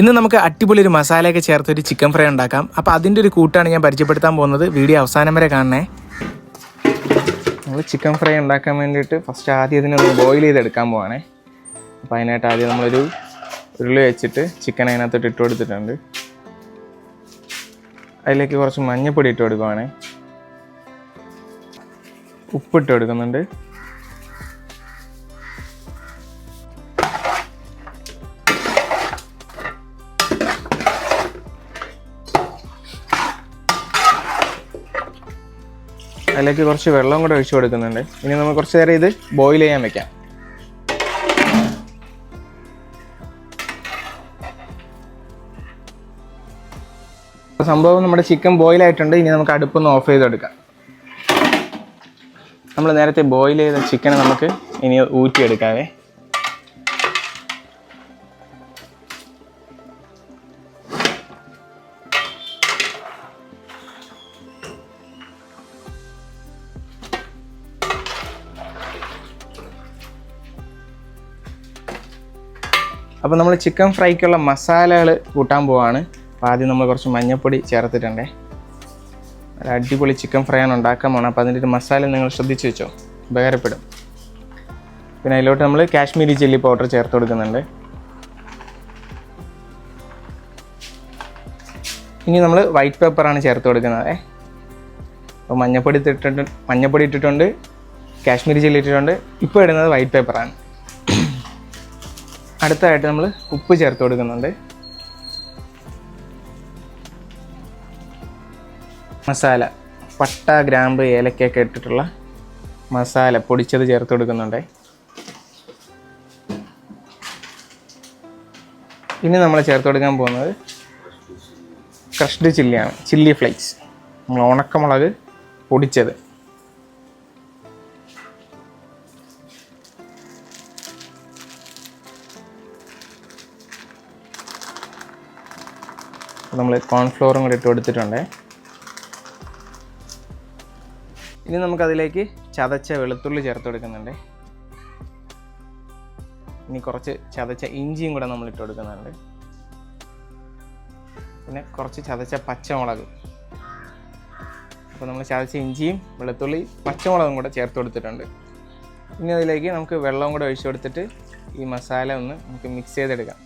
ഇന്ന് നമുക്ക് അടിപൊളി ഒരു മസാലയൊക്കെ ചേർത്ത് ഒരു ചിക്കൻ ഫ്രൈ ഉണ്ടാക്കാം. അപ്പോൾ അതിന്റെ ഒരു കൂട്ടാണ് ഞാൻ പരിചയപ്പെടുത്താൻ പോകുന്നത്. വീഡിയോ അവസാനം വരെ കാണണേ. നമ്മൾ ചിക്കൻ ഫ്രൈ ഉണ്ടാക്കാൻ വേണ്ടിയിട്ട് ഫസ്റ്റ് ആദ്യം ഇതിനൊന്ന് ബോയിൽ ചെയ്തെടുക്കാൻ പോവാണേ. അപ്പോൾ അതിനായിട്ട് ആദ്യം നമ്മളൊരു ഉരുളി വെച്ചിട്ട് ചിക്കൻ അതിനകത്തോട്ട് ഇട്ട് കൊടുത്തിട്ടുണ്ട്. അതിലേക്ക് കുറച്ച് മഞ്ഞപ്പൊടി ഇട്ട് കൊടുക്കുവാണേ. ഉപ്പിട്ട് കൊടുക്കുന്നുണ്ട്. അതിലേക്ക് കുറച്ച് വെള്ളം കൂടെ ഒഴിച്ചു കൊടുക്കുന്നുണ്ട്. ഇനി നമുക്ക് കുറച്ച് നേരം ഇത് ബോയിൽ ചെയ്യാൻ വെക്കാം. സംഭവം നമ്മുടെ ചിക്കൻ ബോയിൽ ആയിട്ടുണ്ട്. ഇനി നമുക്ക് അടുപ്പൊന്ന് ഓഫ് ചെയ്തെടുക്കാം. നമ്മൾ നേരത്തെ ബോയിൽ ചെയ്ത ചിക്കനെ നമുക്ക് ഇനി ഊറ്റിയെടുക്കാവേ. അപ്പോൾ നമ്മൾ ചിക്കൻ ഫ്രൈക്കുള്ള മസാലകൾ കൂട്ടാൻ പോവാണ്. അപ്പോൾ ആദ്യം നമ്മൾ കുറച്ച് മഞ്ഞൾപ്പൊടി ചേർത്തിട്ടുണ്ടേ. ഒരു അടിപൊളി ചിക്കൻ ഫ്രൈ ആണ് ഉണ്ടാക്കാൻ പോകണം അപ്പോൾ അതിന്റെ ഒരു മസാല നിങ്ങൾ ശ്രദ്ധിച്ച് വെച്ചോ. ഉപകാരപ്പെടും. പിന്നെ അതിലോട്ട് നമ്മൾ കാശ്മീരി ചില്ലി പൗഡർ ചേർത്ത് കൊടുക്കുന്നുണ്ട്. ഇനി നമ്മൾ വൈറ്റ് പേപ്പറാണ് ചേർത്ത് കൊടുക്കുന്നത്. അപ്പോൾ മഞ്ഞപ്പൊടി ഇട്ടിട്ടുണ്ട് മഞ്ഞപ്പൊടി ഇട്ടിട്ടുണ്ട് കാശ്മീരി ചില്ലി ഇട്ടിട്ടുണ്ട്. ഇപ്പോൾ ഇടുന്നത് വൈറ്റ് പേപ്പറാണ്. അടുത്തതായിട്ട് നമ്മൾ ഉപ്പ് ചേർത്ത് കൊടുക്കുന്നുണ്ട്. മസാല പട്ട ഗ്രാമ്പ് ഏലക്കൊക്കെ ഇട്ടിട്ടുള്ള മസാല പൊടിച്ചത് ചേർത്ത് കൊടുക്കുന്നുണ്ട്. ഇനി നമ്മൾ ചേർത്ത് കൊടുക്കാൻ പോകുന്നത് ക്രഷ്ഡ് ചില്ലിയാണ് ചില്ലി ഫ്ലേക്സ്. നമ്മൾ ഉണക്കമുളക് പൊടിച്ചത്. നമ്മൾ കോൺഫ്ലോറും കൂടി ഇട്ട് കൊടുത്തിട്ടുണ്ട്. ഇനി നമുക്കതിലേക്ക് ചതച്ച വെളുത്തുള്ളി ചേർത്ത് കൊടുക്കുന്നുണ്ട്. ഇനി കുറച്ച് ചതച്ച ഇഞ്ചിയും കൂടെ നമ്മൾ ഇട്ട് കൊടുക്കുന്നുണ്ട്. പിന്നെ കുറച്ച് ചതച്ച പച്ചമുളക്. അപ്പോൾ നമ്മൾ ചതച്ച ഇഞ്ചിയും വെളുത്തുള്ളി പച്ചമുളകും കൂടെ ചേർത്ത് കൊടുത്തിട്ടുണ്ട്. ഇനി അതിലേക്ക് നമുക്ക് വെള്ളവും കൂടെ ഒഴിച്ചു കൊടുത്തിട്ട് ഈ മസാല ഒന്ന് നമുക്ക് മിക്സ് ചെയ്തെടുക്കാം.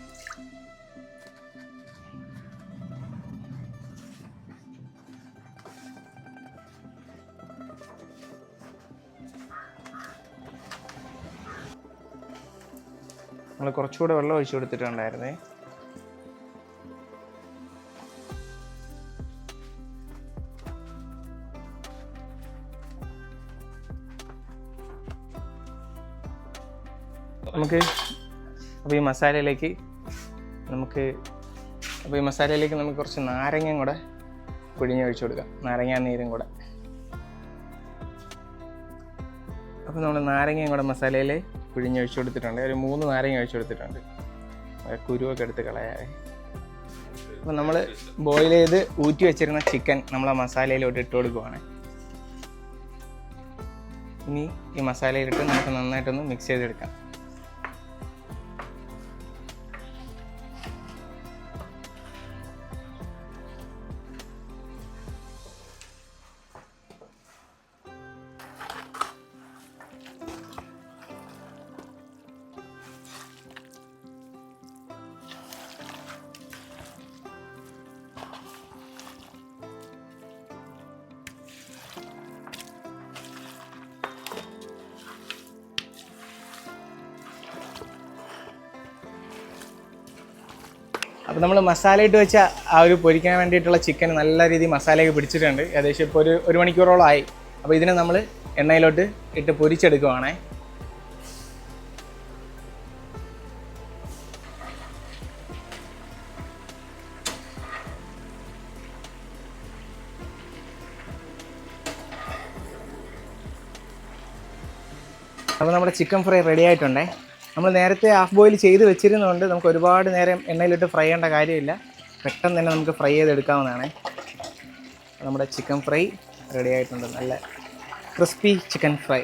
നമ്മൾ കുറച്ചുകൂടെ വെള്ളം ഒഴിച്ചു കൊടുത്തിട്ടുണ്ടായിരുന്നേ. നമുക്ക് അപ്പോൾ ഈ മസാലയിലേക്ക് നമുക്ക് അപ്പോൾ ഈ മസാലയിലേക്ക് നമുക്ക് കുറച്ച് നാരങ്ങയും കൂടെ പിഴിഞ്ഞ് ഒഴിച്ചു കൊടുക്കാം. നാരങ്ങ നീരും കൂടെ. അപ്പോൾ നമ്മൾ നാരങ്ങയും കൂടെ മസാലയിൽ പിഴിഞ്ഞൊഴിച്ചു കൊടുത്തിട്ടുണ്ട്. ഒരു മൂന്ന് നാരങ്ങ ഒഴിച്ചു കൊടുത്തിട്ടുണ്ട്. കുരുവൊക്കെ എടുത്ത് കളയാതെ. അപ്പം നമ്മൾ ബോയിൽ ചെയ്ത് ഊറ്റി വെച്ചിരുന്ന ചിക്കൻ നമ്മൾ ആ മസാലയിലോട്ട് ഇട്ട് കൊടുക്കുവാണ്. ഇനി ഈ മസാലയിലിട്ട് നമുക്ക് നന്നായിട്ടൊന്ന് മിക്സ് ചെയ്തെടുക്കാം. അപ്പോൾ നമ്മൾ മസാല ഇട്ട് വെച്ച ആ ഒരു പൊരിക്കാൻ വേണ്ടിയിട്ടുള്ള ചിക്കൻ നല്ല രീതിയിൽ മസാലയൊക്കെ പിടിച്ചിട്ടുണ്ട്. ഏകദേശം ഇപ്പോൾ ഒരു ഒരു മണിക്കൂറോളം ആയി. അപ്പോൾ ഇതിനെ നമ്മൾ എണ്ണയിലോട്ട് ഇട്ട് പൊരിച്ചെടുക്കുവാണേ. അപ്പോൾ നമ്മുടെ ചിക്കൻ ഫ്രൈ റെഡി ആയിട്ടുണ്ടേ. നമ്മൾ നേരത്തെ ഹാഫ് ബോയിൽ ചെയ്ത് വെച്ചിരുന്നതുകൊണ്ട് നമുക്ക് ഒരുപാട് നേരം എണ്ണയിലിട്ട് ഫ്രൈ ചെയ്യേണ്ട കാര്യമില്ല. പെട്ടെന്ന് തന്നെ നമുക്ക് ഫ്രൈ ചെയ്തെടുക്കാവുന്നതാണ്. നമ്മുടെ ചിക്കൻ ഫ്രൈ റെഡി ആയിട്ടുണ്ട്. നല്ല ക്രിസ്പി ചിക്കൻ ഫ്രൈ